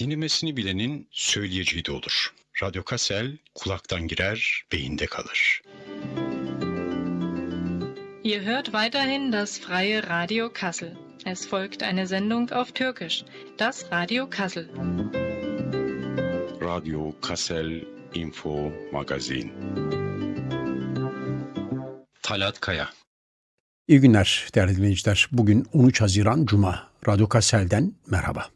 Dinlemesini bilenin söyleyeceği de olur. Radyo Kassel kulaktan girer, beyinde kalır. Ihr hört weiterhin das freie Radio Kassel. Es folgt eine Sendung auf Türkisch, das Radio Kassel. Radyo Kassel Info Magazin. Talat Kaya İyi günler değerli dinleyiciler. Bugün 13 Haziran Cuma. Radyo Kassel'den merhaba.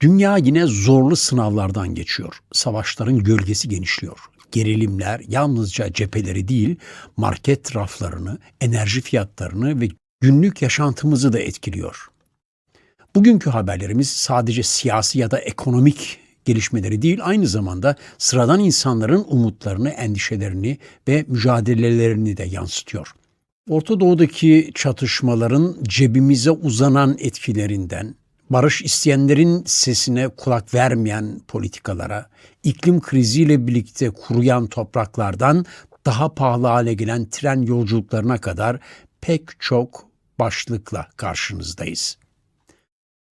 Dünya yine zorlu sınavlardan geçiyor. Savaşların gölgesi genişliyor. Gerilimler yalnızca cepheleri değil, market raflarını, enerji fiyatlarını ve günlük yaşantımızı da etkiliyor. Bugünkü haberlerimiz sadece siyasi ya da ekonomik gelişmeleri değil, aynı zamanda sıradan insanların umutlarını, endişelerini ve mücadelelerini de yansıtıyor. Orta Doğu'daki çatışmaların cebimize uzanan etkilerinden, barış isteyenlerin sesine kulak vermeyen politikalara, iklim kriziyle birlikte kuruyan topraklardan daha pahalı hale gelen tren yolculuklarına kadar pek çok başlıkla karşınızdayız.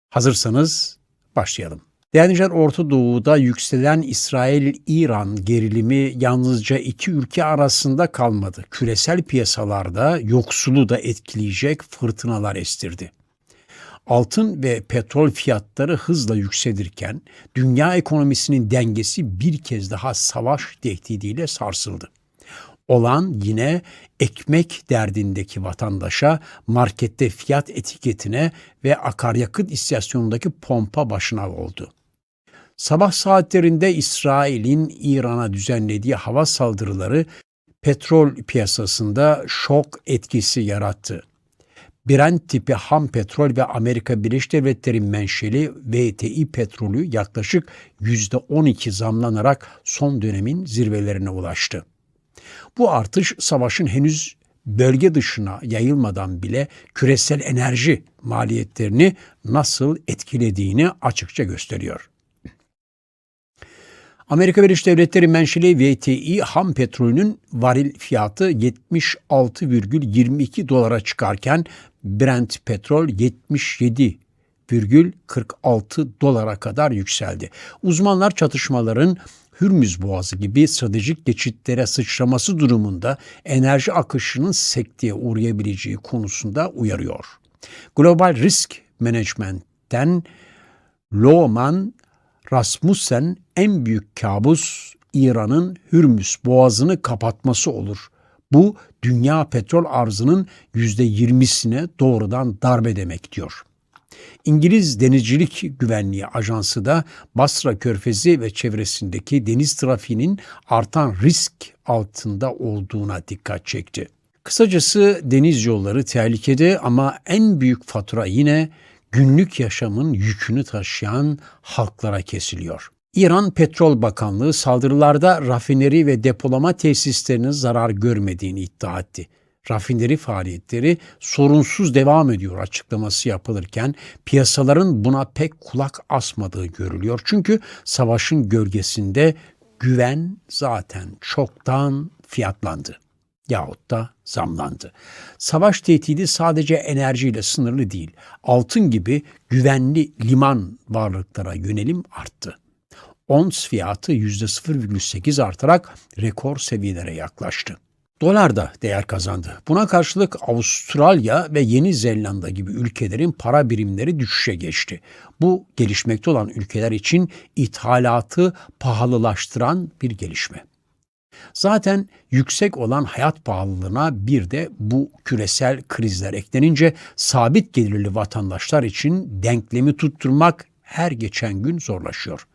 Hazırsanız başlayalım. Değerli dinleyiciler, Orta Doğu'da yükselen İsrail-İran gerilimi yalnızca iki ülke arasında kalmadı. Küresel piyasalarda yoksulu da etkileyecek fırtınalar estirdi. Altın ve petrol fiyatları hızla yükselirken dünya ekonomisinin dengesi bir kez daha savaş tehdidiyle sarsıldı. Olan yine ekmek derdindeki vatandaşa markette fiyat etiketine ve akaryakıt istasyonundaki pompa başına oldu. Sabah saatlerinde İsrail'in İran'a düzenlediği hava saldırıları petrol piyasasında şok etkisi yarattı. Brent tipi ham petrol ve Amerika Birleşik Devletleri menşeli VTI petrolü yaklaşık %12 zamlanarak son dönemin zirvelerine ulaştı. Bu artış savaşın henüz bölge dışına yayılmadan bile küresel enerji maliyetlerini nasıl etkilediğini açıkça gösteriyor. Amerika Birleşik Devletleri menşeli VTI ham petrolünün varil fiyatı 76,22 dolara çıkarken Brent petrol 77,46 dolara kadar yükseldi. Uzmanlar çatışmaların Hürmüz Boğazı gibi stratejik geçitlere sıçraması durumunda enerji akışının sekteye uğrayabileceği konusunda uyarıyor. Global Risk Management'ten Lohman Rasmussen en büyük kabus İran'ın Hürmüz boğazını kapatması olur. Bu dünya petrol arzının %20'sine doğrudan darbe demek diyor. İngiliz Denizcilik Güvenliği Ajansı da Basra Körfezi ve çevresindeki deniz trafiğinin artan risk altında olduğuna dikkat çekti. Kısacası deniz yolları tehlikede ama en büyük fatura yine günlük yaşamın yükünü taşıyan halklara kesiliyor. İran Petrol Bakanlığı saldırılarda rafineri ve depolama tesislerinin zarar görmediğini iddia etti. Rafineri faaliyetleri sorunsuz devam ediyor açıklaması yapılırken piyasaların buna pek kulak asmadığı görülüyor. Çünkü savaşın gölgesinde güven zaten çoktan fiyatlandı yahut da zamlandı. Savaş tehdidi sadece enerjiyle sınırlı değil. Altın gibi güvenli liman varlıklara yönelim arttı. Ons fiyatı %0,8 artarak rekor seviyelere yaklaştı. Dolar da değer kazandı. Buna karşılık Avustralya ve Yeni Zelanda gibi ülkelerin para birimleri düşüşe geçti. Bu gelişmekte olan ülkeler için ithalatı pahalılaştıran bir gelişme. Zaten yüksek olan hayat pahalılığına bir de bu küresel krizler eklenince sabit gelirli vatandaşlar için denklemi tutturmak her geçen gün zorlaşıyor.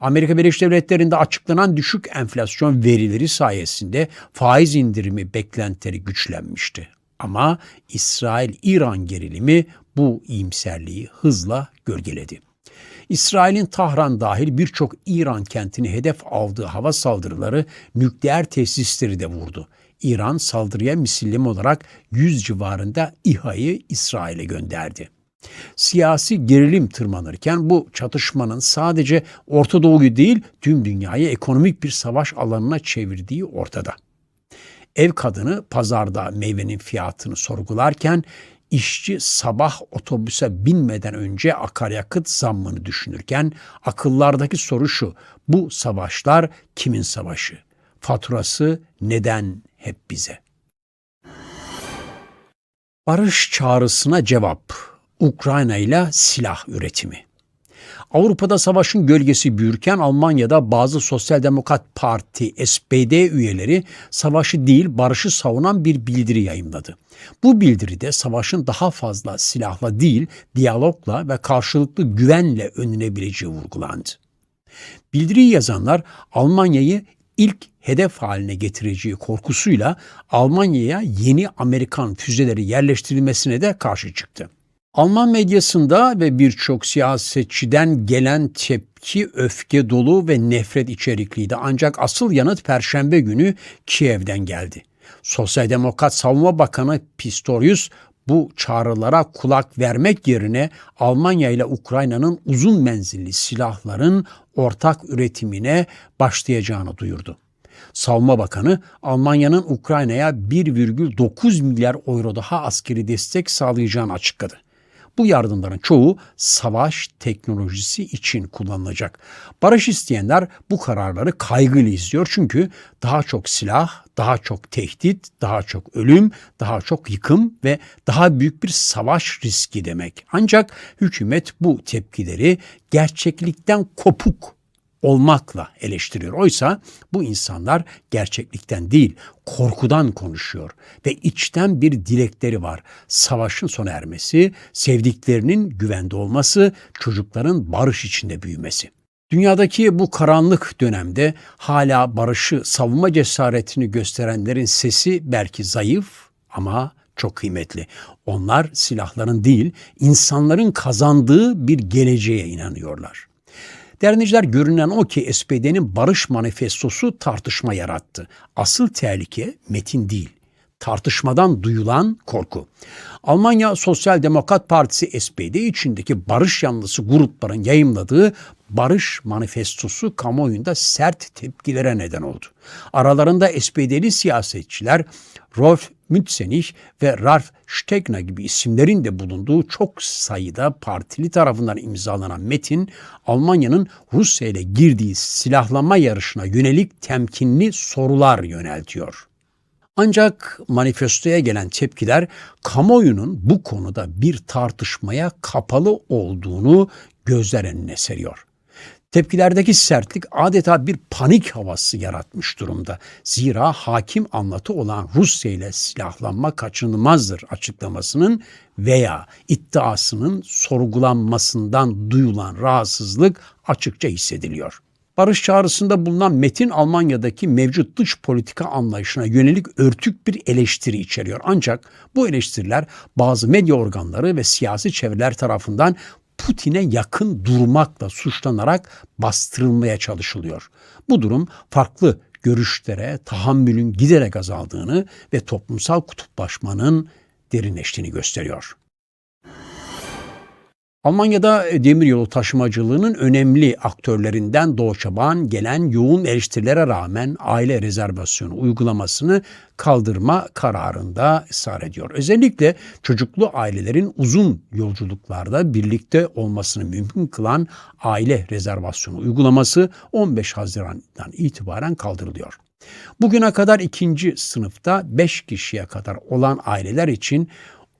Amerika Birleşik Devletleri'nde açıklanan düşük enflasyon verileri sayesinde faiz indirimi beklentileri güçlenmişti. Ama İsrail-İran gerilimi bu iyimserliği hızla gölgeledi. İsrail'in Tahran dahil birçok İran kentini hedef aldığı hava saldırıları nükleer tesisleri de vurdu. İran saldırıya misillim olarak 100 civarında İHA'yı İsrail'e gönderdi. Siyasi gerilim tırmanırken bu çatışmanın sadece Orta Doğu'yu değil tüm dünyayı ekonomik bir savaş alanına çevirdiği ortada. Ev kadını pazarda meyvenin fiyatını sorgularken işçi sabah otobüse binmeden önce akaryakıt zammını düşünürken akıllardaki soru şu. Bu savaşlar kimin savaşı? Faturası neden hep bize? Barış çağrısına cevap. Ukrayna ile silah üretimi. Avrupa'da savaşın gölgesi büyürken Almanya'da bazı Sosyal Demokrat Parti SPD üyeleri savaşı değil barışı savunan bir bildiri yayımladı. Bu bildiride savaşın daha fazla silahla değil diyalogla ve karşılıklı güvenle önlenebileceği vurgulandı. Bildiriyi yazanlar Almanya'yı ilk hedef haline getireceği korkusuyla Almanya'ya yeni Amerikan füzeleri yerleştirilmesine de karşı çıktı. Alman medyasında ve birçok siyasetçiden gelen tepki öfke dolu ve nefret içerikliydi. Ancak asıl yanıt Perşembe günü Kiev'den geldi. Sosyal Demokrat Savunma Bakanı Pistorius bu çağrılara kulak vermek yerine Almanya ile Ukrayna'nın uzun menzilli silahların ortak üretimine başlayacağını duyurdu. Savunma Bakanı Almanya'nın Ukrayna'ya 1,9 milyar euro daha askeri destek sağlayacağını açıkladı. Bu yardımların çoğu savaş teknolojisi için kullanılacak. Barış isteyenler bu kararları kaygıyla izliyor çünkü daha çok silah, daha çok tehdit, daha çok ölüm, daha çok yıkım ve daha büyük bir savaş riski demek. Ancak hükümet bu tepkileri gerçeklikten kopuk olmakla eleştiriyor. Oysa bu insanlar gerçeklikten değil, korkudan konuşuyor ve içten bir dilekleri var. Savaşın sona ermesi, sevdiklerinin güvende olması, çocukların barış içinde büyümesi. Dünyadaki bu karanlık dönemde hala barışı savunma cesaretini gösterenlerin sesi belki zayıf ama çok kıymetli. Onlar silahların değil, insanların kazandığı bir geleceğe inanıyorlar. Derneciler görünen o ki SPD'nin barış manifestosu tartışma yarattı. Asıl tehlike metin değil, tartışmadan duyulan korku. Almanya Sosyal Demokrat Partisi SPD içindeki barış yanlısı grupların yayımladığı barış manifestosu kamuoyunda sert tepkilere neden oldu. Aralarında SPD'li siyasetçiler Rolf Mützenich ve Ralf Stegner gibi isimlerin de bulunduğu çok sayıda partili tarafından imzalanan metin Almanya'nın Rusya ile girdiği silahlanma yarışına yönelik temkinli sorular yöneltiyor. Ancak manifestoya gelen tepkiler kamuoyunun bu konuda bir tartışmaya kapalı olduğunu gözler önüne seriyor. Tepkilerdeki sertlik adeta bir panik havası yaratmış durumda. Zira hakim anlatı olan Rusya ile silahlanma kaçınılmazdır açıklamasının veya iddiasının sorgulanmasından duyulan rahatsızlık açıkça hissediliyor. Barış çağrısında bulunan metin Almanya'daki mevcut dış politika anlayışına yönelik örtük bir eleştiri içeriyor. Ancak bu eleştiriler bazı medya organları ve siyasi çevreler tarafından Putin'e yakın durmakla suçlanarak bastırılmaya çalışılıyor. Bu durum farklı görüşlere tahammülün giderek azaldığını ve toplumsal kutuplaşmanın derinleştiğini gösteriyor. Almanya'da demiryolu taşımacılığının önemli aktörlerinden Deutsche Bahn gelen yoğun eleştirilere rağmen aile rezervasyonu uygulamasını kaldırma kararında ısrar ediyor. Özellikle çocuklu ailelerin uzun yolculuklarda birlikte olmasını mümkün kılan aile rezervasyonu uygulaması 15 Haziran'dan itibaren kaldırılıyor. Bugüne kadar ikinci sınıfta 5 kişiye kadar olan aileler için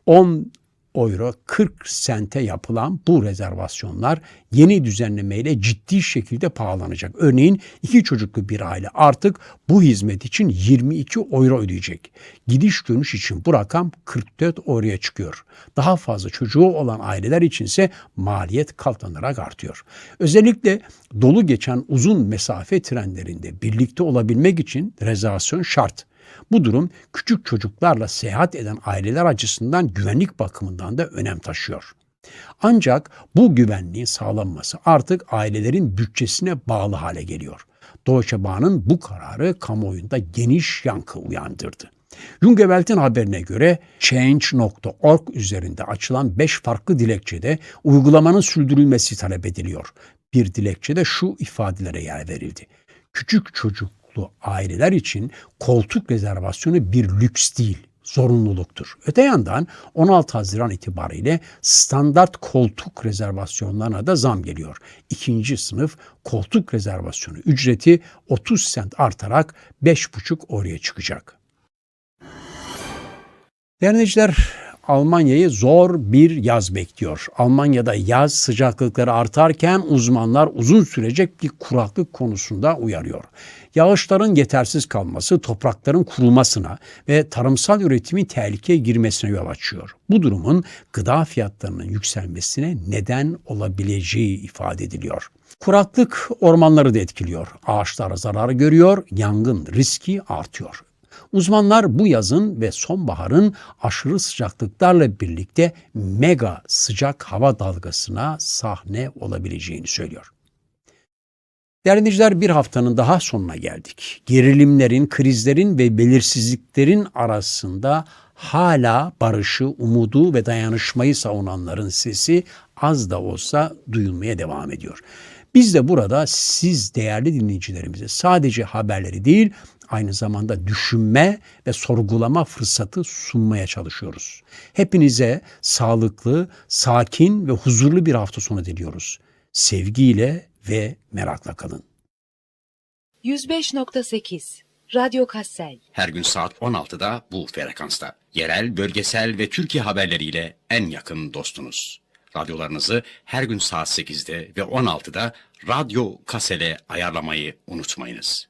10 euro 40 sente yapılan bu rezervasyonlar yeni düzenlemeyle ciddi şekilde pahalanacak. Örneğin iki çocuklu bir aile artık bu hizmet için 22 euro ödeyecek. Gidiş dönüş için bu rakam 44 euroya çıkıyor. Daha fazla çocuğu olan aileler içinse maliyet katlanarak artıyor. Özellikle dolu geçen uzun mesafe trenlerinde birlikte olabilmek için rezervasyon şart. Bu durum küçük çocuklarla seyahat eden aileler açısından güvenlik bakımından da önem taşıyor. Ancak bu güvenliğin sağlanması artık ailelerin bütçesine bağlı hale geliyor. Deutsche Bahn'ın bu kararı kamuoyunda geniş yankı uyandırdı. Jungewelt'in haberine göre Change.org üzerinde açılan 5 farklı dilekçede uygulamanın sürdürülmesi talep ediliyor. Bir dilekçede şu ifadelere yer verildi. Küçük çocuk çocuklu aileler için koltuk rezervasyonu bir lüks değil, zorunluluktur. Öte yandan 16 Haziran itibariyle standart koltuk rezervasyonlarına da zam geliyor. İkinci sınıf koltuk rezervasyonu ücreti 30 sent artarak 5,5 oraya çıkacak. Değerli Almanya'yı zor bir yaz bekliyor. Almanya'da yaz sıcaklıkları artarken uzmanlar uzun sürecek bir kuraklık konusunda uyarıyor. Yağışların yetersiz kalması toprakların kurumasına ve tarımsal üretimin tehlikeye girmesine yol açıyor. Bu durumun gıda fiyatlarının yükselmesine neden olabileceği ifade ediliyor. Kuraklık ormanları da etkiliyor. Ağaçlar zarar görüyor, yangın riski artıyor. Uzmanlar bu yazın ve sonbaharın aşırı sıcaklıklarla birlikte mega sıcak hava dalgasına sahne olabileceğini söylüyor. Değerli dinleyiciler bir haftanın daha sonuna geldik. Gerilimlerin, krizlerin ve belirsizliklerin arasında hala barışı, umudu ve dayanışmayı savunanların sesi az da olsa duyulmaya devam ediyor. Biz de burada siz değerli dinleyicilerimize sadece haberleri değil, aynı zamanda düşünme ve sorgulama fırsatı sunmaya çalışıyoruz. Hepinize sağlıklı, sakin ve huzurlu bir hafta sonu diliyoruz. Sevgiyle ve merakla kalın. 105.8 Radyo Kassel Her gün saat 16'da bu frekansta. Yerel, bölgesel ve Türkiye haberleriyle en yakın dostunuz. Radyolarınızı her gün saat 8'de ve 16'da Radyo Kasel'e ayarlamayı unutmayınız.